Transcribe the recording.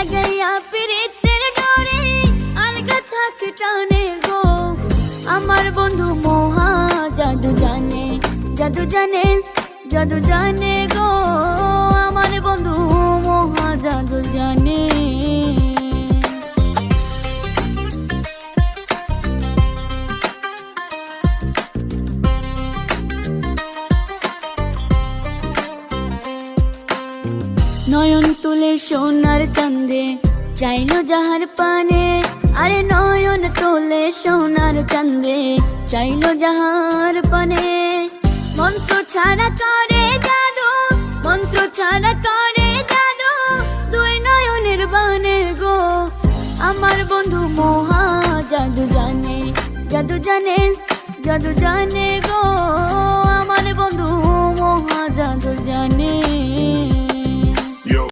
লাগাইয়া পিরিতের ডরে আলগা থাক টানে গো। আমার বন্ধু মহা জাদু জানে জাদু জানে জাদু জানে গো। আমার বন্ধু মহা জাদু নয়ন তুলে সোনার চাঁদে, চাইলো যাহার পানে। আরে নয়ন তোলে সোনার চাঁদে, চাইলো যাহার পানে। মন্ত্র ছাড়া করে জাদু, মন্ত্র ছাড়া করে জাদু, দুই নয়নের বানে গো। আমার বন্ধু মহা জাদু জানে জাদু জানে জাদু জানে গো। আমার বন্ধু মহা জাদু